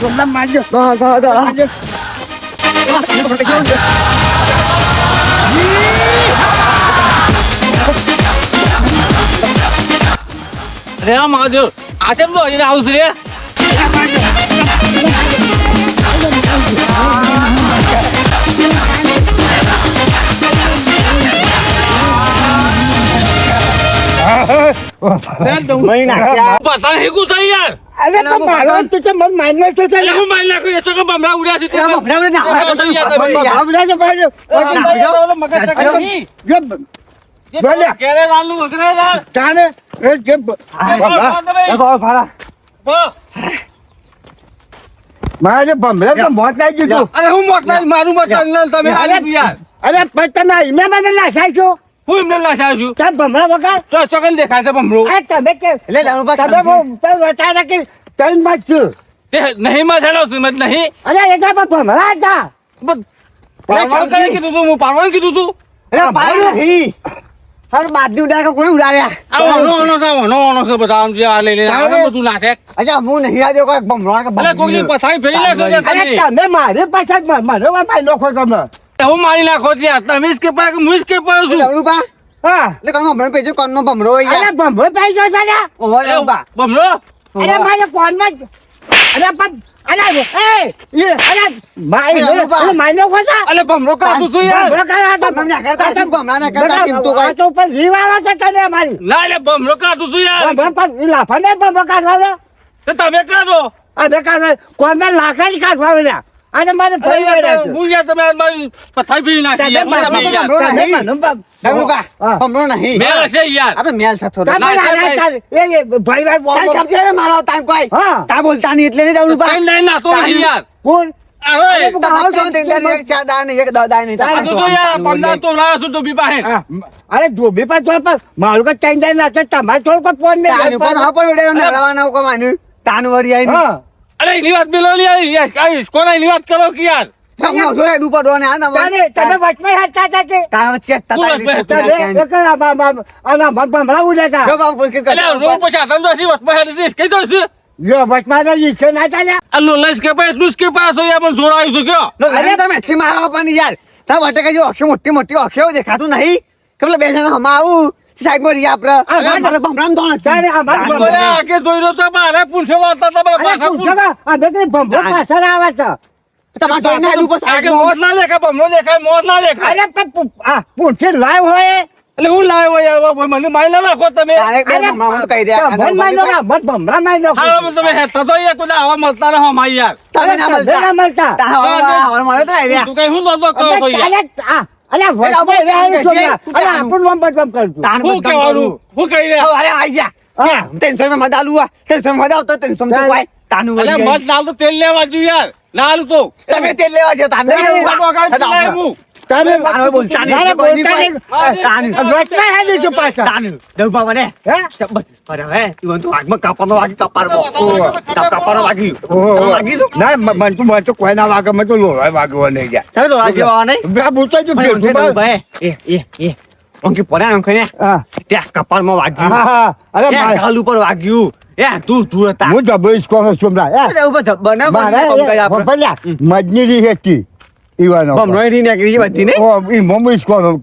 સોમલા મારજો હા હા હા મારજો અરે આ મહાદેવ આ કેમ તો હજી આવું છે રે મહી નાખ્યા પતા હેકું છે યાર અરે પણ મારો તો છે મન મારનો તો છે હું મારી નાખું એ તો કે બમરા ઉડ્યા છે તે બમરા ઉડ્યા છે. તો ભાઈ મગજ. જો બોલ્યા. રાલ. એ જે. મારે તો મોત લાગી ગયું. અરે હું મોકલાય મારું મકાન ના તમે દીધું યાર અરે પછી તમે ઇમે મને નાસાય છો હું એમને લાશાયો છું. તમે ભમરા વગર તો ચોકન દેખાય છે બમરો આ તમે કે એટલે દારૂબા તમે બહુ તમે વટાણા કે ત્રણમાં છું. તે નહીં માં થયેલો છું મત નહીં. અરે એના પર ભમરા હતા. કીધું તું? હું પાડવાનું કીધું તું? એટલે ભાઈ નહીં હર બાજુ ઉડાડ્યા કોઈ ઉડાડ્યા? આ ઓનો ઓનો છે ઓનો ઓનો છે બધા આમ જે આ લઈ લઈને આવે બધું નાખે અચ્છા હું નહીં આવ્યો કોઈ બમરો કે અરે કોકની પથારી ફેરી નાખો છે અરે તમે. તમે મારી પાછળ મ- મને તમે હું મારી નાખો ત્યાં. તમે જ કે પા હું જ કે પાડું છું. લવડુબા હા. એટલે કોણ બમરો પેજો કોણનો બમરો અરે યાર. ભમરો ગયો છે ને ઓહો લવડુબા બમરો અરે મારે કોનમાં જ અરે પણ અરે એ એ અરે મારી અરે બાબા. અરે મારી નાખો છે અલે બમરો કાઢું છું યાર. ભમરો કાઢો આ તો- બમરો ના કરતા ના કરતા તો? તો છે તને ના કાઢું છું યાર. ભમરો પણ લાફા ને ભમરો કાઢવાનો તો તમે કાઢો લાખા જ કાઢવાનો લ્યા અને મારે છે. હું યાર તમે મારી પથારી ફેરી નાખી યાર. તમે. હું બમરો યાર. બમરો નહીં. નહીં. મેલ છે યાર. આ તો મેલ છે થોડો. ના, ના, ના, ના, એ, એ, ભાઈ ભાઈ બોલ, તાર છે મારો તાં કોઈ. તાં બોલતા નહીં એટલે નહીં લવડુબા કઈ નહીં કોણ નહીં, નહીં. આ તો જો યાર હા, અરે ધોબી પણ મારું કઈ ના તમારે થોડું ફોન તાનું ને વળી આઈને. અરે એની વાત પેલો યાર યાર કાંઈ કોના એની વાત કરો કે યાર? તમને જોયા ઉપર ડોને આ. તારે તમે વચમાં હતા કે? વચમાં તમે આના મન. જો બાપુ. એટલે રોડ પછી તો હસી વચમાં કઈ તો જો વચમાં તો ઈચ્છે ના ચાલ્યા. આ લોલાઈસ કે પાસે એટલું કે પાસે પણ કયો? અરે તમે પણ યાર. વચ્ચે કઈ આંખો મોટી મોટી આંખો દેખાતું નહીં? કે પેલા બે જણા આવું? ભમરામ તો. આ મારે તાનું ભમરા- આગે જોઈ રહ્યો તો મારે પૂંછે વાળતા હતા પેલા પાછા પૂછો આ બે ભમરો પાછળ આવે છે. તમારે જોઈને હેડ ઉપર આગે મોત ના બમણો દેખાય મોત ના દેખાય. અરે પણ આ હોય? એટલે હું લાવ્યો યાર મને મારી ના નાખો તમે. તો કહી દે. મન મારી નાખો, મન ભમરા નાખો. તમે હેતા તો યાર કોઈ આવા મળતા રહો યાર. તમે ના તમે ના મળતા. મળતા. હવા- તો આઈ તું કઈ હું નતો કહો યાર આ- છો આપણું હું કહેવાનું? હું કહી રહ્યા અરે આઈ હા. ટેન્શનમાં મજા આલું ટેન્શનમાં મજા આવતો ટેન્શન તો કોઈ તાનું અરે મત તો તેલ લેવા જો યાર. લાલ તો. તમે તેલ લેવા છે તાને હું. બોલતા બોલતા નહીં. તાનું. વચમાં હેડી છું પાછા. તાનું. દેવભા મને. હે? બસ, પર હવે તું તો આગમાં કાપવાનો વાગી કપારમાં. તાપ કાપવાનો વાગી. વાગી તું? ના મ- તો મને તો કોઈ ના વાગે મને તો લોહી વાગવા નહીં ગયા તો વાવા નહીં? બે બૂચો જ મને ભેગું ઊંઘે એ, એ, એ. ઊંઘી પડ્યા ને ને. ત્યાં કપાળમાં વાગ્યું. અરે એ, મારે- ગાલ ઉપર વાગ્યું. તું, તું હતા. હું જબરીશ કહું છું હમણાં. એ, અરે, Oh, જબ્બર ને, મારે બમ કરી એ આપણે. ભભલિયા, મજનીરી હતી ઈવાનો બમણોય રી નીકળી ગઈ બધી ને. ઓ ઈ મમ્મી કહું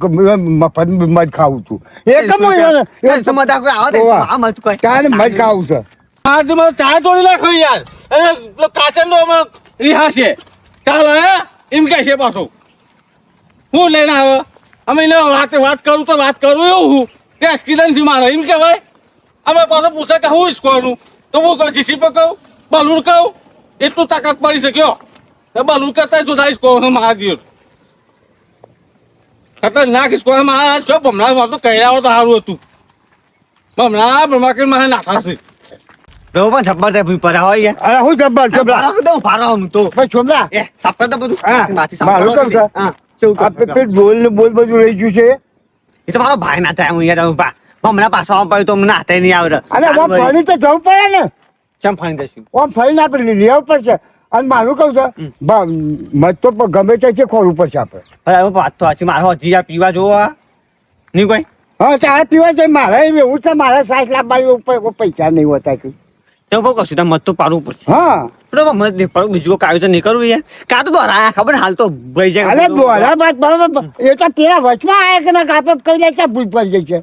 મફત Tan મજ ખાવું છે. હા તો મને ચા તોડી નાખો યાર. અરે પેલો કાચનનો આમાં રિહા છે. ચાલ હે? એમ કે છે પાછું. હું લઈને આવે અમે એને વાત વાત કરું તો વાત કરું એવું હું. કે સ્કિલનથી મારે એમ કહેવાય. અમે પાછો પૂછે કે હું ઇસ્કોનું તો હું કહું જીસી પર કહું બલૂર કહું. એટલું તાકાત પડી શક્યો તો બલૂર કરતા જોતા ઇસ્કો મારા દિયો ખતરનાક ઇસ્કો મારા છો ભમણા મારે તો કહી આવો તો સારું હતું. ભમણા ભમણા કે મારે નાખાશે તો પણ જબ્બર તે ભૂઈ પડ્યા હોય. અરે હું જબર છોમલા ભારો તો હું ભારો હું તો. ભાઈ છોમલા. એ, સાફ કરતા બધું. હા, માથી સાફ છે? હા, શું આ કરું? પે- પેટ બોલ ને બોલ બધું રહી ગયું છે. એ તો મારો ભાઈ ના થાય હું યાર હું ભા હમણાં પાછા પડ્યું તો મને હાથે નહીં આવડે. અરે આમ ફરી તો જવું પડે ને. ચમ ફરી જશું આમ ફરીને આપણે લેવું પડશે અને મારું કહું છે મત તો ગમે તે છે ખોર ઉપર છે આપણે અરે વાત તો સાચી મારો હજી આ પીવા જોવા નહીં કોઈ? હા ચારે પીવા છે મારે એવું છે મારે સાસ લાવવા ઉપર કોઈ પૈસા નહીં હોતા કે તો બહુ કશું તમે મત તો પાડવું પડશે. હા. તો મત નહીં પડે, બીજું કાયું તો નહીં કરવું યાર કાં તો દોરાયા ખબર હાલ તો ભાઈ જાય. દોડા બાદ બરોબર એ તો તેરા વચમાં આયા કે ના કાપત કરી જાય ત્યાં ભૂલ પડી જાય છે.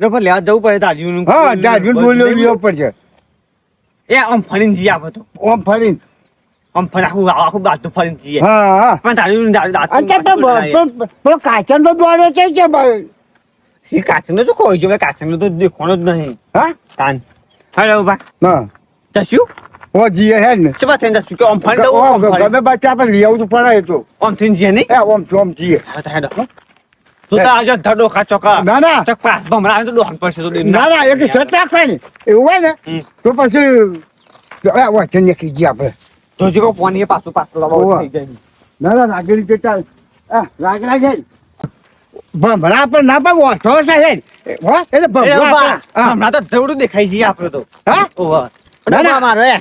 તો લેવા જવું પડે દાદીનું હા દાદુ બોલ્યો લેવો પડશે એ આમ ફરીને જઈએ આપણે તો. ઓમ ફરીને. આમ ફરી આખું ફરીને જઈએ હા હા પણ પેલો કાચન નો છે કે ભાઈ કાચનો તો કોઈ છે કાચનો તો દેખવાનો જ નહીં હા કાન હેલો બા ના જશું ઓ જીએ હે ને ચબા થઈને જશું કે ઓમ ગમે બચ્ચા પર લઈ આવું પડે એ તો આમ થઈને જઈએ નહીં એ ઓમ ઓમ જીએ હા, તો હેડો. તું તો આજે ધડો ખા ચોકા ના ના ચક ભમરા તો દોહન પડશે તો ના ના એક એવું હોય ને તો પછી ગયા આપણે તો ફોન એ પાછું પાછું. લાવવા થઈ જાય ના ના રાગેલી તો ચાલ. આ રાગ રાગે. ભમરા પર ના પણ ઓઠો છે હો એટલે ભમરા હા. હમણાં તો ધવડું દેખાય છે આપણે તો. હા? ઓવા. ના, ના. મારો એ.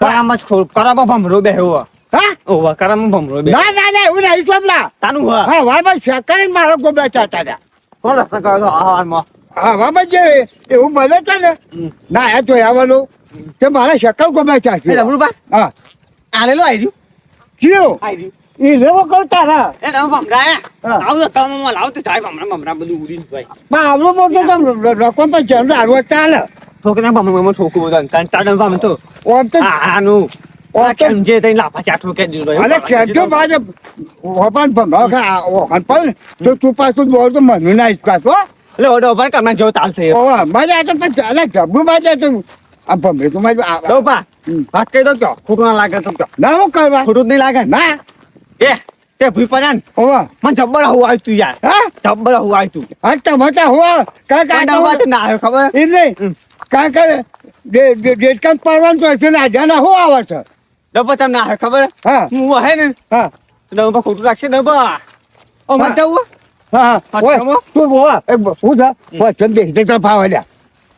કરામ જ ખોલ કરામ ભમરો બે હોવા હા? ઓવા કરામ ભમરો બે ના ના ના એવું નહીં ચોબલા તાનું હા હા વામાં શેકર મારો ગોબરા ચાચા હતા કોણ રસ્તા કરો છો? આહારમાં હા વામાં જે એવું મળે છે ને. ના એ તો આવવાનું કે મારા શકલ ગોબરા એ ચાચી હા. આલેલો આવી રહ્યું. કયો? આવી રહ્યું. એ લેવો કહું તારા એ તમે ભમરા એ આવું તો તમે લાવ તો થાય ભમરા ભમરા બધું ઉડીને જાય પણ આવડું મોટું તો રકમ તો જરૂર હારવા ચાલે ઠોકરા ભમરામાં ઠોકું બધા તાન ભમ તો. ઓમ તો આનું ઓમ તો કેમ જે તઈ લાફા ચાઠું કે દીધું અરે કેજો બાજે ઓપન ભંગાવ કે ઓપન પણ તો તું પાછું દોડ તો મનુ ના ઇસ્કાત હો. એટલે ઓડો પર તાલ થઈ મજા તો પણ જબ્બુ બાજે તો આ ભમરે તો મારી આ- દો પા. વાત કહી દો કયો ખોટું ના લાગે તો કયો ના હું કરવા ખોટું નહીં લાગે ને એ તે ભૂઈ પડ્યા ઓવા મને જબ્બર હું આવ્યું તું યાર હા જબ્બર હું આવ્યું તું આ ટમાટા હોવા કાંઈ કાંડા વાત કાંઈ ના આવ્યો ખબર એ નહીં. કાંઈ કરે ડેટકામ પાડવાનું તો છે ને આ જાના હું આવે છે ડબ્બા તમને ના આવ્યો ખબર હા હું હે ને હા ડબ્બા ખોટું રાખશે ડબ્બા ઓ હા. મત જવું હા હા, તું બોવા હું દેખ તો ફાવે લ્યા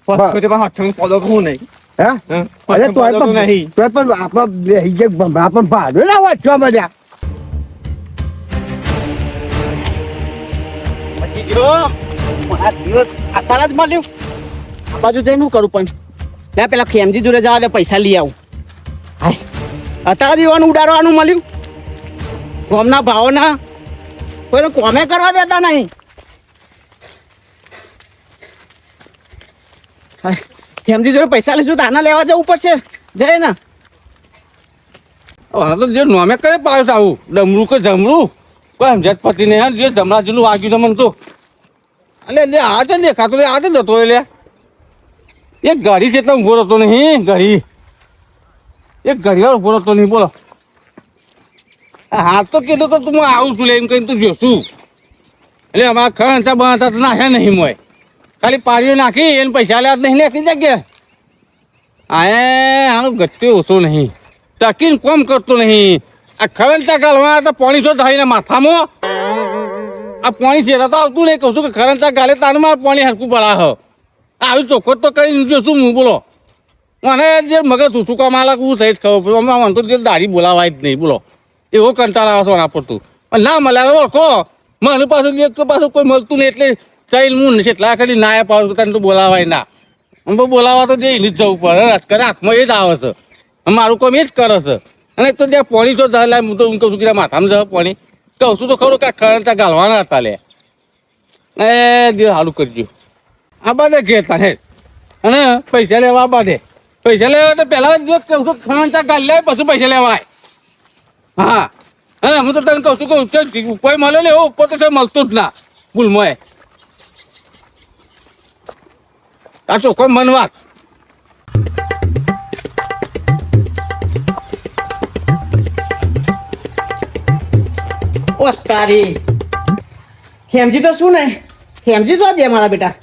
હા. પણ હઠું ફોલો નહીં હા હં? અરે તો નહીં. તો પણ આપણે આપણ જે ભાડું ના વાંચવા મળ્યું. બાજુ જઈને શું કરું પણ? લે પેલા ખેમજી જોડે જવા દે પૈસા લઈ આવું. અત્યારે દીવાનું ઉડાડવાનું મળ્યું. ગોમના ભાવના. કોઈને કોમે કરવા દેતા નહીં. ખેમજી જોડે પૈસા લઈશું તો આના લેવા જવું પડશે. જય ને. હવે તો જે નોમે કરે છે આવું, ડમરું કે જમરું? કોઈ સમજત પતિ ને જે જમણા જેટલું વાગ્યું છે મને તો. અલે એટલે આ છે દેખાતો આ છે જતો એટલે એક ઘડી છે એટલે ઊભો રહેતો નહીં, ઘડી. એક ઘડિયાળ ઊભો રહેતો નહીં, બોલો. હાથ તો કીધું કે તું, હું આવું છું, લે, એમ કહીને તું જોશું એટલે અમારા ખરા બનાતા તો નાખ્યા નહીં મોય. ખાલી પાડીઓ નાખી એને પૈસા લેવા જ નહીં નાખી જગ્યા આ આનો ગત્યો ઓછું નહીં. ટકીને કોમ કરતો નહીં. આ ખરેલ ગાલવા તો પાણી શો થઈને માથામાં. આ પાણી છે તો આવતું નહીં. કહું છું કે ખરેલ ગાલે તારું મારે પાણી હરકું પડા હ. આવી ચોખ્ખો તો કરીને જોશું હું બોલો? મને જે મગજ સુસુકા માલક હું જ ખબર પડે. અમે વાંધો જે દાઢી બોલાવાય જ નહીં, બોલો. એવો કંટાળા આવશે સોના પડતું. ના મળ્યા ઓળખો. મને પાછું એક તો પાછું કોઈ મળતું નહીં એટલે ચાઈલ હું એટલા ખાલી ના પાડું તને તો બોલાવાય ના. આમ તો બોલાવા તો દે જ જવું પડે. રાજકારણ હાથમાં એ જ આવે છે. મારું કામ એ જ કરે છે. અને એક તો ત્યાં પાણી તો જાય હું તો હું કહું છું કે ત્યાં માથામાં જાય પાણી. કહું છું તો ખરું કે ત્યાં ગાલવાના હતા લે. એ દિવસ સારું કરજો. આ બાદે ઘેર હે. અને પૈસા લેવા બાદે પૈસા લેવા તો પહેલા દિવસ જો કહું છું ખરતા ગાલ લે, પછી પૈસા લેવાય. હા. અને હું તો તને કહું છું કે કોઈ મળે ને એવો ઉપર તો મળતું જ ના. ભૂલમાં આ ચોખ્ખો મન વાત ઓ તારી. ખેમજી તો શું ને? ખેમજી તો દે મારા બેટા.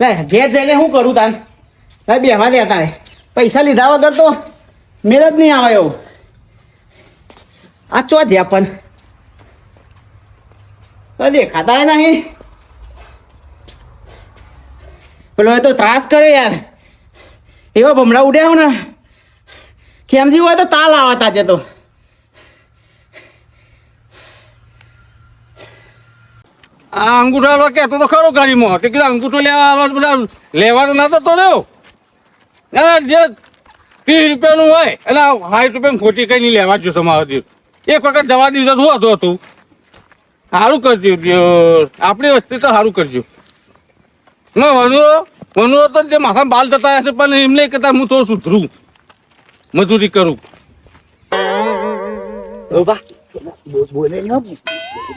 લે, ઘેર જઈને શું કરું તાન? લે, બેહવા દે તારે. પૈસા લીધા વગર તો મેળ જ નહીં આવે એવું. આ ચો જ્યાં પણ. તો દેખાતા નહીં. પેલો એ તો ત્રાસ કરે યાર. એવા ભમરા ઉડ્યા હો ને ખેમજી હોય તો તાલ આવતા તાજે તો. આ અંગૂઠા કહેતો તો ખરો ગાડીમાં. કે કીધું અંગૂઠો લેવા આલો બધા. લેવા તો નતો તો લ્યો. ના જે ત્રીસ રૂપિયાનું હોય આ સાઠ રૂપિયા ખોટી કઈ નહીં લેવા જો સમાવતી એક વખત જવા દીધો શું હતું હતું? સારું કરજો. આપણી વસ્તી તો સારું કરજો. ના વનુ વનુ તો જે માથા બાલ થતા હશે પણ એમને કરતા હું થોડું સુધરું મજૂરી કરું. બા બોલે નહીં હો.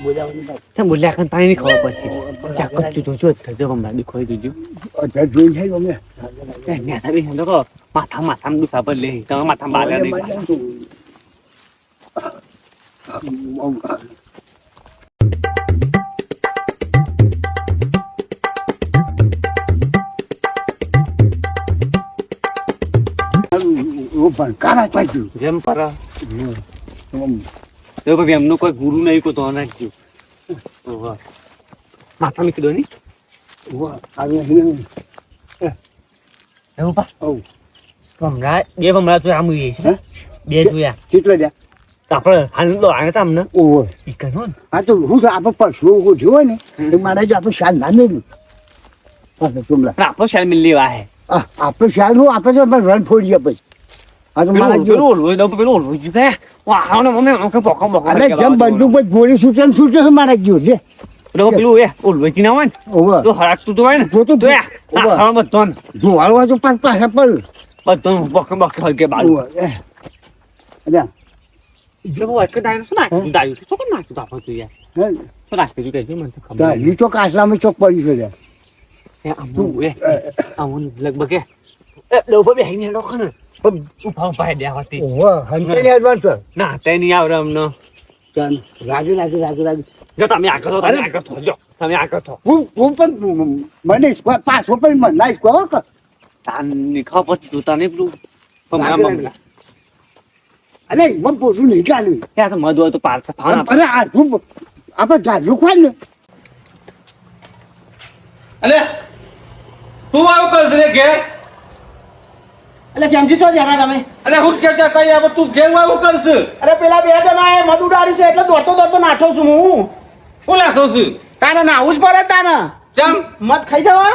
બોલાવાનું નહીં. તમે બોલ્યા કાન તાણી નહીં ખબર પડશે ચાક તું જોજો થજો હમણાં દીખોઈ દીજો. અઢાર જોઈ છે કહો માથા માથામાં દુસા પર લે. તમે માથા બાલ્યા નહીં ભણકારા પાછું જેમ પર. તો ભાઈ એમનો કોઈ ગુરુ નહીં કોઈ તો નાખજો માથા મૂકી દો ની. વાહ, એવું પા હમણાં બે હમણાં તો આમ છે હે? બે જોયા કેટલા? તો આપણે હાલ તો આને તમને ઓહો. ઈ કરો ને. આ તો હું તો આપણે પરસું હું જોયો ને મારે જો આપણે શાલ ના. હા પણ આપણો શાલ મિલ લેવા હે આપણે શાલ હું આપણે તો રન ફોડીએ પછી ગોળી મારા ગયો છે પેલું પેલું એ ઓલવું જ ના હોય ને. તો હરાકતું તો હોય ને તો તો તો યા ઓવા. હા બધો ધોવાળવા તો પાછ પાછા પર બધો બાજુ ઓહો, એ. અલ્યા, એટલે બહુ એક ડાયરો શું નાખ્યું ડાયરો શું કોણ નાખ્યું તો આપણે તો યાર હે, શું નાખ્યું કહેજો મને તો ખબર તારી નહીં. તો કાચલામાં ચોક પડી છે એ આમ એ આમ લગભગ એ ડોબો બેહીને પણ ઊભા ઊભા ઓહો. ના તે નહીં આવડે અમને. ચાલ, રાગે રાગે રાગે રાગે. જો તમે આગળ થો તમે આગળ થો જો તમે આગળ થો હું હું પણ મને પાછો પણ મને નાઈશ કહો કે તાની ખબર પછી પેલું અરે મને પોતું નહીં ચાલ્યું ત્યાં તો મધુ તો પાર્થ ફાન અરે આ તું આપણે ગાજરું ખવાય ને. અલે તું આવું કરશે કે ઘેર? એટલે કેમજી છો જરા તમે? અરે હું કે કે કઈ પર તું ઘેર આવું કરશ. અરે પેલા બે જણા એ મધુ ડાળી છે એટલે દોડતો દોડતો નાઠો છું હું. હું નાઠો છું? તાને નાવું જ પડે તાને. ચમ? મત ખાઈ જવા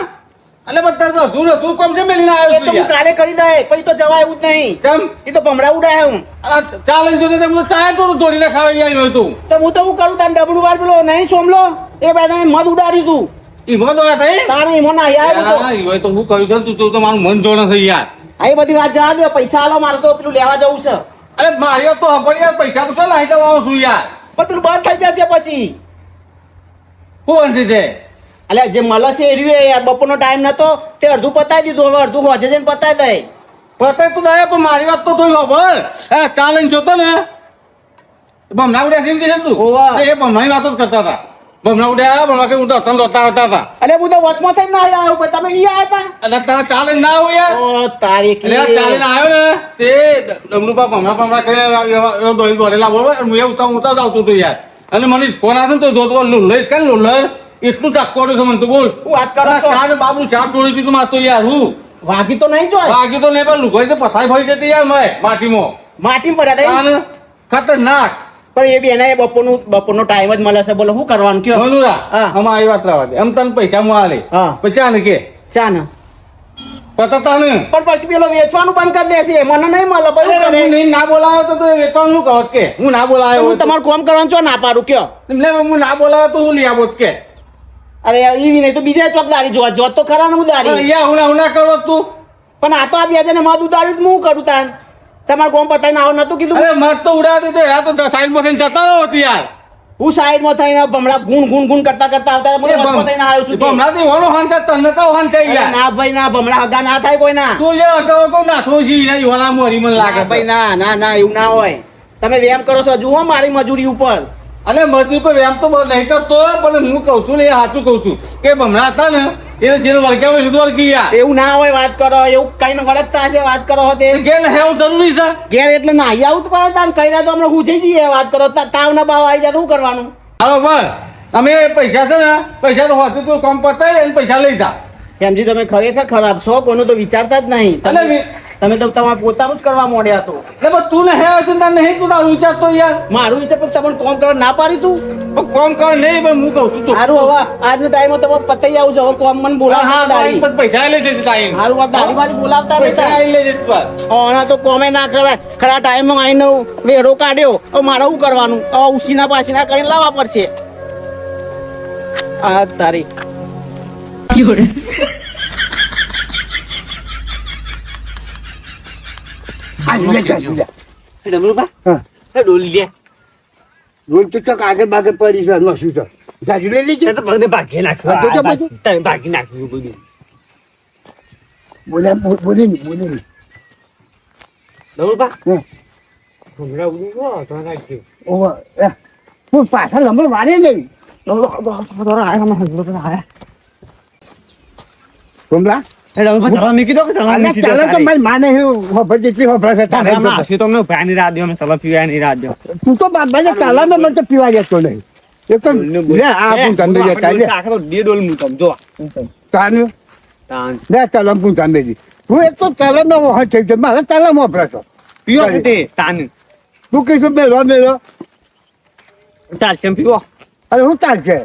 અલે બધા તો તું તું કોમ છે મેલીને આવ્યો છું તું કાલે કરી દે પછી તો જવાય એવું જ નહીં. ચમ? એ તો ભમડા ઉડાય હું. અરે ચાલે જો તે હું ચાય તો દોડીને ખાવા આવી હોય તું તો હું તો હું કરું તાને ડબડું વાર પેલો નહીં સોમલો? એ બેને મધ ઉડાડ્યું તું. ઈમો તો તારે ઈમો ના આવ્યો તો હોય તો હું કહ્યું છે તું તું તો મારું મન જોડે છે યાર. આ બધી વાત જવા દો પૈસા આલો મારે તો પેલું લેવા જવું છે. અરે મારી તો ખબર યાર પૈસા તો શું લાવી જવા છું યાર? પણ પેલું બંધ થઈ જશે પછી. અંતી છે અલ્યા જે મળે છે એ રહ્યું યાર બપોરનો ટાઈમ નતો તે અડધું પતાવી દીધું હવે અડધું હોજે જઈને પતાવી દે. પતે તું દાય પણ મારી વાત તો થોડી ખબર હે ચાલે જોતો ને. બમણા ઉડ્યા સીમ કે છે તું? હોવા. એ બમણાની વાતો જ કરતા હતા. બમણા ઉડ્યા બમણા કે હું તો અતન આવતા હતા. અલે હું તો વચમાં થઈને ના આયા હું તમે નહીં આયા એટલે તારા ચાલે ના આવું યાર. ઓ તારી ચાલીને આવ્યો ને. તે ડમનું બાપ હમણાં હમણાં કરીને એવો દોડી બરોબર? હું એ ઉતા ઉતા આવતો હતો યાર. અને મને ફોન આવે ને તો જોતો લુલ્લો છે ને લુલ્લો? એટલું ચાકુ છે મને તો બોલ. હું વાત કરો બાબુ ચાર તોડી દીધું મારતો યાર હું. વાગી તો નહીં જોય? વાગી તો નહીં પણ લુકાઈ તો પથાઈ ફરી જતી યાર મેં માટીમાં. માટી પડ્યા હતા ખતરનાક. પણ એ બી એના બપોરનું બપોરનો ટાઈમ જ મળે છે. બોલો શું કરવાનું કયો? મનુરા. આમાં આવી વાત રાવા દે. એમ તને પૈસા મળે. આલે હા. પૈસા ને કે? ચા ને પતા તાને પણ પછી પેલો વેચવાનું બંધ કરી દેશે. મને નહીં મળે પછી અરે નહીં? ના બોલાયો તો તો વેચવાનું શું કહો કે? હું ના બોલાયો હું તમારું કામ કરવાનું છો ના પાડું કયો? એટલે હું ના બોલાયો તો હું લઈ આવો કે? અરે ઈ નહીં તો બીજા ચોક દારી જોવા. જોત તો ખરા ને હું દારી. અહીંયા હું ના કરો તું. પણ આ તો આ બે જણે મધ તો હું કરું તાન? તમારે કોમ પતાઈને આવો નતું કીધું? અરે મત તો ઉડાડી દે. યાર તો સાઈડમાં જતા રહો હતી યાર હું સાઈડમાં થઈને ભમણા ગુણ ગુણ ગુણ કરતા કરતા આવતા મને ભમ- થઈને આવ્યો છું. તે. ભમણા થી હોનો હાન થાય તને તો હાન થઈ ગયા. ના ભાઈ ના ભમણા હગા ના થાય કોઈ ના તું જે હતો કો ના થો છી નહીં ઓલા મોરી મને લાગે ભાઈ ના ના ના એવું ના હોય. તમે વ્યાયામ કરો છો જુઓ મારી મજૂરી ઉપર. અને મજૂરી પર એમ તો નહીં કરતો પણ હું કહું છું ને એ સાચું કહું છું કે ભમણા હતા ને એ જેને વળગ્યા હોય લીધું વળગી એવું ના હોય વાત કરો. એવું કઈ ને વળગતા હશે વાત કરો હો તે કે ને હેવું જરૂરી છે. ઘેર એટલે નાહી આવું તો કરે તાન કઈ તો હમણાં પૂછી જઈએ વાત કરો. તા- તાવ ના બાવ આવી જાય શું કરવાનું? બરાબર. તમે પૈસા છે ને પૈસા તો હોતું તું કામ પતાય અને પૈસા લઈ જા. એમજી તમે ખરેખર ખરાબ છો? કોનો તો વિચારતા જ નહીં. તમે- તમે તો તમારે પોતાનું જ કરવા માંડ્યા તો. એટલે તું ને હે અર્જુન ને નહીં તું તારું વિચારતો યાર. મારું વિચાર પણ તમને કોમ કરવા ના પાડી તું. પણ કોમ કર નહીં પણ હું કહું છું તો સારું હવે આજનો ટાઈમ તમે પતાઈ આવું છો. હવે કોમ મને હા બોલાવતા હા તો પછી પૈસા લઈ જજે ટાઈમ સારું વાત તારી બાજુ બોલાવતા પૈસા લઈ જજે તું આ. ઓના તો કોમે ના કરાય. ખરા ટાઈમમાં આવીને વેરો કાઢ્યો. હવે મારે શું કરવાનું? હવે ઉસીના પાસીના કરીને લાવવા પડશે. આ તારી આ લે ચાલ લે ડમરુબા હા એ ડોલી લે રોજ તો ચોક આગળ બાગે પડી છે એમાં શું છે? ભાગી નાખ્યું ભાગી નાખ્યું બોલે બોલે નહીં બોલે નહીં હા. હમણાં ઉડી ગયો તો નાખ્યું ઓવા એ. હું પાછા લંબર વારે નહીં તો મારી માને હું ખબર જેટલી છે તારે તું તો બાબા ને ચાલા ને મને તો પીવા જતો નહીં. એ તો લે આ હું તમને જતા લે. તાને લે ચાલમ હું તમને દી હું એક તો ચાલમ નો ગયો મારે ચાલમ વાપરે છો. તું કીધું મેળો મેળો અરે હું ચાલશે?